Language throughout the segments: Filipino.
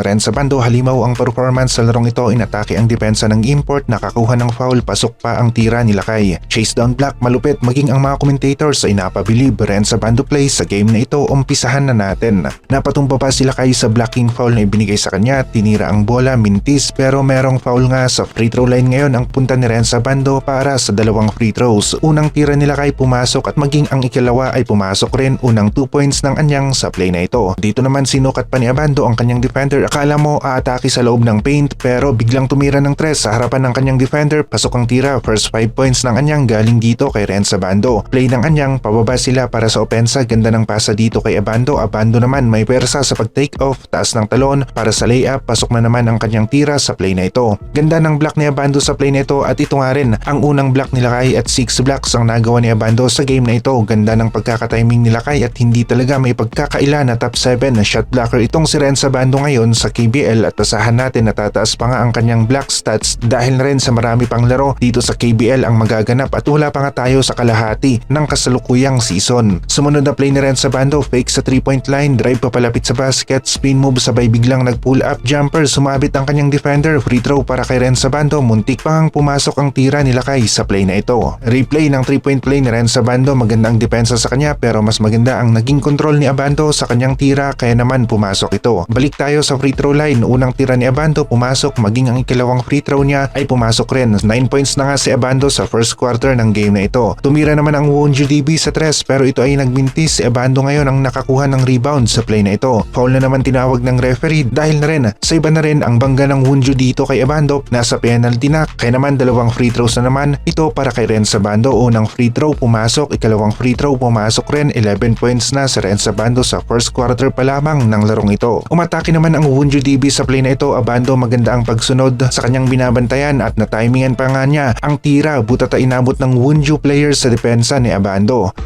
Ren sa bando halimaw ang performance sa larong ito inatake ang depensa ng import nakakuha ng foul pasok pa ang tira ni Lakay. Chase down black malupit maging ang mga commentators ay napabilib Ren sa bando play sa game na ito umpisahan na natin. Napatumpa pa si Lakay sa blocking foul na ibinigay sa kanya tinira ang bola mintis pero merong foul nga sa free throw line ngayon ang punta ni Ren sa bando para sa dalawang free throws. Unang tira ni Lakay pumasok at maging ang ikalawa ay pumasok rin unang 2 points ng anyang sa play na ito. Dito naman sinukat pa ni Abando ang kanyang defender. Akala mo aatake sa loob ng paint pero biglang tumira ng tres sa harapan ng kanyang defender. Pasok ang tira. First 5 points ng anyang galing dito kay Ren Abando. Play ng anyang pababa sila para sa opensa. Ganda ng pasa dito kay Abando. Abando naman may persa sa pag-take off. Taas ng talon para sa layup. Pasok na naman ang kanyang tira sa play na ito. Ganda ng block ni Abando sa play na ito at ito nga rin ang unang block ni Lakay at 6 blocks ang nagawa ni Abando sa game na ito. Ganda ng pagkakatiming ni Lakay at hindi talaga may pagkakaila na top 7 na shot blocker itong si Ren Bando ngayon sa KBL at asahan natin na tataas pa nga ang kanyang block stats dahil na rin sa marami pang laro dito sa KBL ang magaganap at wala pa nga tayo sa kalahati ng kasalukuyang season. Sumunod na play ni Ren Bando fake sa 3 point line, drive papalapit sa basket, spin move sabay biglang nag-pull up jumper, sumabit ang kanyang defender, free throw para kay Ren Bando, muntik pa ang pumasok ang tira ni Lakay sa play na ito. Replay ng 3 point play ni Ren Bando, maganda ang depensa sa kanya pero mas maganda ang naging control ni Abando sa kanyang tira kaya naman pumasok ito. Balik tayo sa free throw line. Unang tira ni Abando pumasok maging ang ikalawang free throw niya ay pumasok rin. 9 points na nga si Abando sa first quarter ng game na ito. Tumira naman ang Wonju DB sa tres pero ito ay nagmintis. Si Abando ngayon ang nakakuha ng rebound sa play na ito. Foul na naman tinawag ng referee dahil na rin sa iba na rin ang bangga ng Wonju dito kay Abando nasa penalty na. Kaya naman dalawang free throws na naman ito para kay Ren Sabando. Unang free throw pumasok, ikalawang free throw pumasok rin 11 points na si Ren Sabando sa first quarter pa lamang ng larong ito. Umatake naman ang Wunju DB sa play na ito, Abando maganda ang pagsunod sa kanyang binabantayan at natimingan pa nga niya ang tira. Butat ay inabot ng Wunju players sa depensa ni Abando.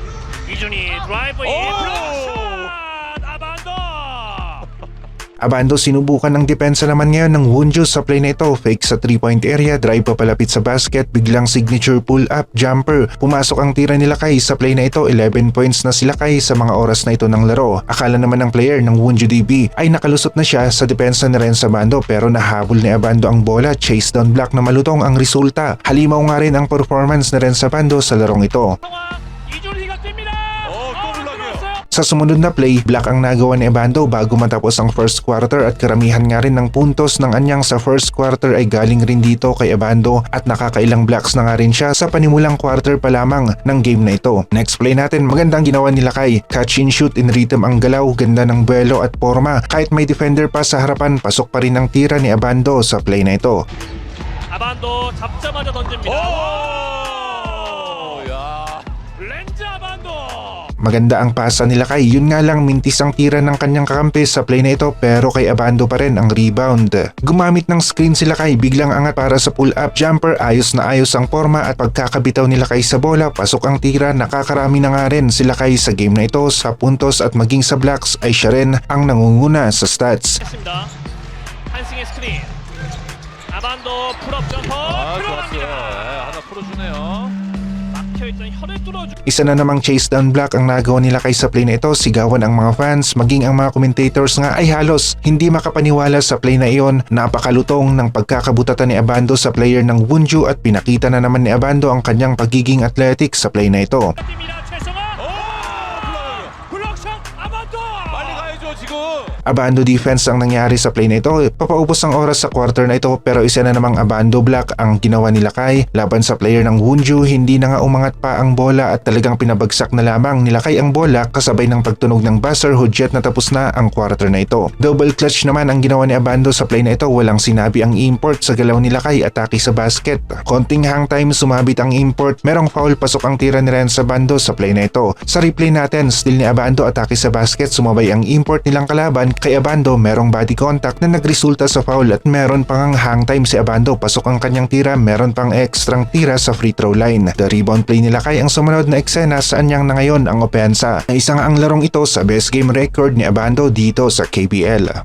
이 Abando sinubukan ng depensa naman ngayon ng Wunju sa play na ito. Fake sa 3-point area, drive papalapit sa basket, biglang signature pull-up, jumper. Pumasok ang tira nila kay sa play na ito. 11 points na sila kay sa mga oras na ito ng laro. Akala naman ng player ng Wunju DB ay nakalusot na siya sa depensa ni Ren Sabando pero nahabol ni Abando ang bola. Chase down block na malutong ang resulta. Halimaw nga rin ang performance ni Ren Sabando sa larong ito. Sa sumunod na play, black ang nagawa ni Abando bago matapos ang first quarter at karamihan nga rin ng puntos ng anyang sa first quarter ay galing rin dito kay Abando at nakakailang blocks na nga rin siya sa panimulang quarter pa lamang ng game na ito. Next play natin, magandang ginawa nila kay catch and shoot in rhythm ang galaw, ganda ng buwelo at forma. Kahit may defender pa sa harapan, pasok pa rin ang tira ni Abando sa play na ito. 아반도 잡자마자 던집니다 Maganda ang pasa nila kay yun nga lang mintis ang tira ng kanyang kakampi sa play na ito pero kay Abando pa rin ang rebound. Gumamit ng screen sila kay biglang angat para sa pull up jumper ayos na ayos ang forma at pagkakabitaw nila kay sa bola pasok ang tira nakakarami na nga rin sila kay sa game na ito sa puntos at maging sa blocks ay siya rin ang nangunguna sa stats. 했습니다 한승의 스크린 아반도 풀업 점퍼 아, 좋았어요. 들어갑니다 예, 하나 풀어주네요. Isa na namang chase down block ang nagawa nila kay sa play na ito, sigawan ang mga fans, maging ang mga commentators nga ay halos hindi makapaniwala sa play na iyon. Napakalutong ng pagkakabutatan ni Abando sa player ng Wunju at pinakita na naman ni Abando ang kanyang pagiging athletic sa play na ito. Oh! 지금. Abando defense ang nangyari sa play na ito. Papaubos ang oras sa quarter na ito pero isa na namang Abando block ang ginawa nila kay laban sa player ng Wunju. Hindi na nga umangat pa ang bola at talagang pinabagsak na lamang nila kay ang bola kasabay ng pagtunog ng buzzer hudyat na tapos na ang quarter na ito. Double clutch naman ang ginawa ni Abando sa play na ito. Walang sinabi ang import sa galaw nila kay atake sa basket. Konting hang time sumabit ang import. Merong foul pasok ang tira ni Ren Sabando sa play na ito. Sa replay natin, still ni Abando atake sa basket sumabay ang import nilang kalaban kay Abando merong body contact na nagresulta sa foul at meron pang hang time si Abando pasok ang kanyang tira meron pang ekstrang tira sa free throw line. The rebound play nila kay ang sumunod na eksena saan niyang na ngayon ang opensa. Na isang ang larong ito sa best game record ni Abando dito sa KBL.